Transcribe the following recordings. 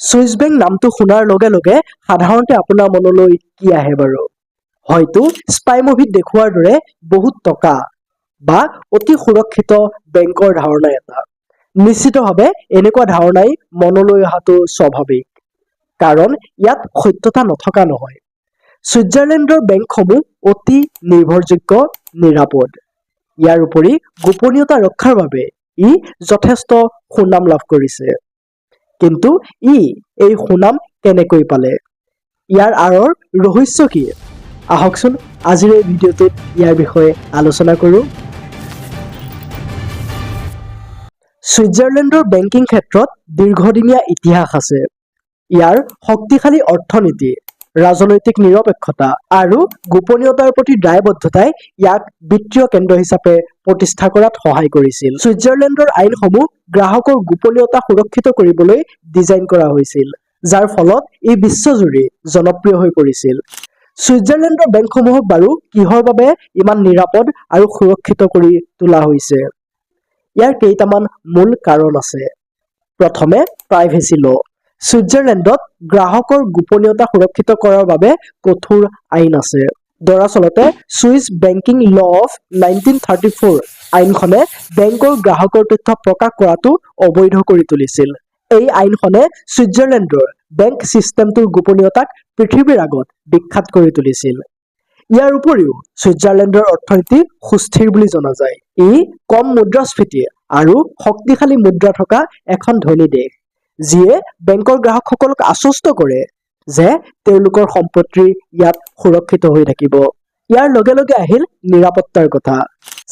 Switch bank নামটো শুনাৰ লগে লগে সাধাৰণতে আপোনাৰ মনলৈ কি আহে বাৰু? হয়তো স্পাই মুভিত দেখুওৱাৰ দৰে বহুত টকা বা অতি সুৰক্ষিত বেংকৰ ধাৰণা এটা। নিশ্চিতভাৱে এনেকুৱা ধাৰণাই মনলৈ অহাটো স্বাভাৱিক। কাৰণ ইয়াত সত্যতা নথকা নহয়। ছুইজাৰলেণ্ডৰ বেংকসমূহ অতি নিৰ্ভৰযোগ্য নিৰাপদ। ইয়াৰ উপৰি গোপনীয়তা ৰক্ষাৰ বাবে ই যথেষ্ট সুনাম লাভ কৰিছে। কিন্তু ই এই সুনাম কেনেকৈ পালে? ইয়াৰ আঁৰৰ ৰহস্য কি? আহকচোন আজিৰ এই ভিডিঅ'টোত ইয়াৰ বিষয়ে আলোচনা কৰোঁ। ছুইজাৰলেণ্ডৰ বেংকিং ক্ষেত্ৰত দীৰ্ঘদিনীয়া ইতিহাস আছে। ইয়াৰ শক্তিশালী অৰ্থনীতি। ৰাজনৈতিক নিৰপেক্ষতা আৰু গোপনীয়তাৰ প্ৰতি দায়বদ্ধতাই ইয়াক বিত্তীয় কেন্দ্ৰ হিচাপে প্ৰতিষ্ঠা কৰাত সহায় কৰিছিল। ছুইজাৰলেণ্ডৰ আইনসমূহ গ্ৰাহকৰ গোপনীয়তা সুৰক্ষিত কৰিবলৈ ডিজাইন কৰা হৈছিল যাৰ ফলত ই বিশ্বজুৰি জনপ্ৰিয় হৈ পৰিছিল। ছুইজাৰলেণ্ডৰ বেংকসমূহক বাৰু কিহৰ বাবে ইমান নিৰাপদ আৰু সুৰক্ষিত কৰি তোলা হৈছে? ইয়াৰ কেইটামান মূল কাৰণ আছে। প্ৰথমে প্ৰাইভেচি ল ছুইজাৰলেণ্ডত গ্ৰাহকৰ গোপনীয়তা সুৰক্ষিত কৰাৰ বাবে কঠোৰ আইন আছে। দৰাচলতে Swiss banking law of nineteen thirty four আইনখনে বেংকৰ গ্ৰাহকৰ তথ্য প্ৰকাশ কৰাটো অবৈধ কৰি তুলিছিল। এই আইনখনে ছুইজাৰলেণ্ডৰ বেংক ছিষ্টেমটোৰ গোপনীয়তাক পৃথিৱীৰ আগত বিখ্যাত কৰি তুলিছিল। ইয়াৰ উপৰিও ছুইজাৰলেণ্ডৰ অৰ্থনীতি সুস্থিৰ বুলি জনা যায়। ই কম মুদ্ৰাস্ফীতি আৰু শক্তিশালী মুদ্ৰা থকা এখন ধনী দেশ। যিয়ে বেংকৰ গ্ৰাহকসকলক আশ্বস্ত কৰে যে তেওঁলোকৰ সম্পত্তি ইয়াত সুৰক্ষিত হৈ থাকিব। ইয়াৰ লগে লগে আহিল নিৰাপত্তাৰ কথা।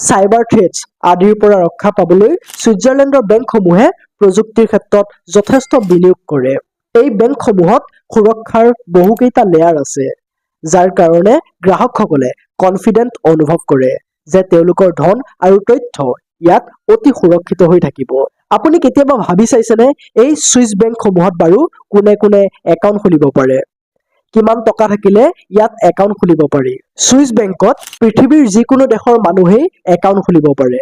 চাইবাৰ থ্ৰেটছ আদিৰ পৰা ৰক্ষা পাবলৈ ছুইজাৰলেণ্ডৰ বেংকসমূহে প্ৰযুক্তিৰ ক্ষেত্ৰত যথেষ্ট বিনিয়োগ কৰে। এই বেংকসমূহত সুৰক্ষাৰ বহুকেইটা লেয়াৰ আছে যাৰ কাৰণে গ্ৰাহকসকলে কনফিডেণ্ট অনুভৱ কৰে যে তেওঁলোকৰ ধন আৰু তথ্য ইয়াত অতি সুৰক্ষিত হৈ থাকিব। আপুনি কেতিয়াবা ভাবি চাইছেনে এই ছুইচ বেংকসমূহত বাৰু কোনে কোনে একাউণ্ট খুলিব পাৰে? কিমান টকা থাকিলে ইয়াত একাউণ্ট খুলিব পাৰি? ছুইচ বেংকত পৃথিৱীৰ যিকোনো দেশৰ মানুহেই একাউণ্ট খুলিব পাৰে।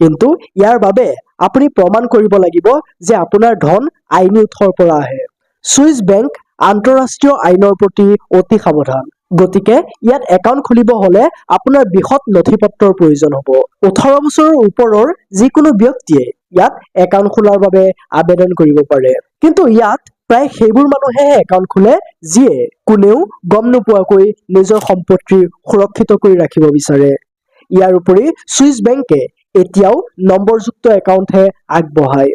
কিন্তু ইয়াৰ বাবে আপুনি প্ৰমাণ কৰিব লাগিব যে আপোনাৰ ধন আইনী উৎসৰ পৰা আহে। ছুইচ বেংক আন্তঃৰাষ্ট্ৰীয় আইনৰ প্ৰতি অতি সাৱধান। গতিকে ইয়াত একাউণ্ট খুলিব হলে আপোনাৰ বৃহৎ নথি পত্ৰৰ প্ৰয়োজন হ'ব। ওঠৰ বছৰৰ ওপৰৰ যিকোনো ব্যক্তিয়ে ইয়াত একাউণ্ট খোলাৰ বাবে আবেদন কৰিব পাৰে। কিন্তু ইয়াত প্ৰায় সেইবোৰ মানুহেহে একাউণ্ট খোলে যিয়ে কোনেও গম নোপোৱাকৈ নিজৰ সম্পত্তি সুৰক্ষিত কৰি ৰাখিব বিচাৰে। ইয়াৰ উপৰি ছুইচ বেংকে এতিয়াও নম্বৰযুক্ত একাউণ্টহে আগবঢ়ায়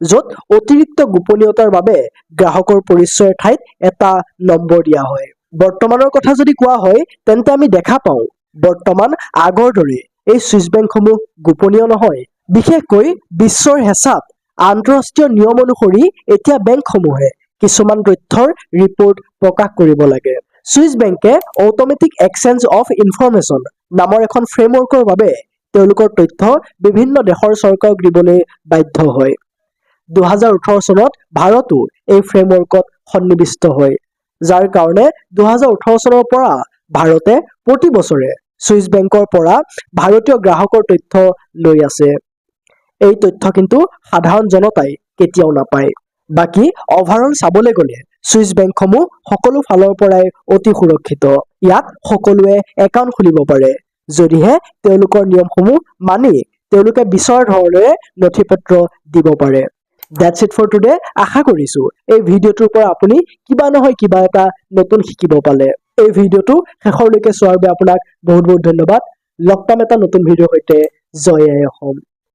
য'ত অতিৰিক্ত গোপনীয়তাৰ বাবে গ্ৰাহকৰ পৰিচয়ৰ ঠাইত এটা নম্বৰ দিয়া হয়। বৰ্তমানৰ কথা যদি কোৱা হয় তেন্তে আমি দেখা পাওঁ বৰ্তমান আগৰ দৰে এই ছুইচ বেংকসমূহ গোপনীয় নহয়। বিশেষকৈ বিশ্বৰ হেঁচাত আন্তঃৰাষ্ট্ৰীয় নিয়ম অনুসৰি এতিয়া বেংকসমূহে কিছুমান তথ্যৰ ৰিপৰ্ট প্ৰকাশ কৰিব লাগে। ছুইচ বেংকে অট'মেটিক এক্সচেঞ্জ অফ ইনফৰমেশ্যন নামৰ এখন ফ্ৰেমৱৰ্কৰ বাবে তেওঁলোকৰ তথ্য বিভিন্ন দেশৰ চৰকাৰক দিবলৈ বাধ্য হয়। দুহেজাৰ ওঠৰ চনত ভাৰতো এই ফ্ৰেমৱৰ্কত সন্নিৱিষ্ট হয়। যাৰ কাৰণে দুহেজাৰ ওঠৰ চনৰ পৰা ভাৰতে প্ৰতি বছৰে ছুইচ বেংকৰ পৰা ভাৰতীয় গ্ৰাহকৰ তথ্য লৈ আছে। এই তথ্য কিন্তু সাধাৰণ জনতাই কেতিয়াও নাপায়। বাকী অভাৰঅল চাবলৈ গ'লে ছুইচ বেংকসমূহ সকলো ফালৰ পৰাই অতি সুৰক্ষিত। ইয়াত সকলোৱে একাউণ্ট খুলিব পাৰে। যদিহে তেওঁলোকৰ নিয়মসমূহ মানি তেওঁলোকে বিচৰা ধৰণেৰে নথি পত্ৰ দিব পাৰে। ডেটছ ইট ফৰ টুডে আশা কৰিছো এই ভিডিঅ'টোৰ পৰা আপুনি কিবা নহয় কিবা এটা নতুন শিকিব পালে। এই ভিডিঅ'টো শেষৰলৈকে চোৱাৰ বাবে আপোনাক বহুত বহুত ধন্যবাদ। লগ পাম এটা নতুন ভিডিঅ'ৰ সৈতে। জয় আই অসম।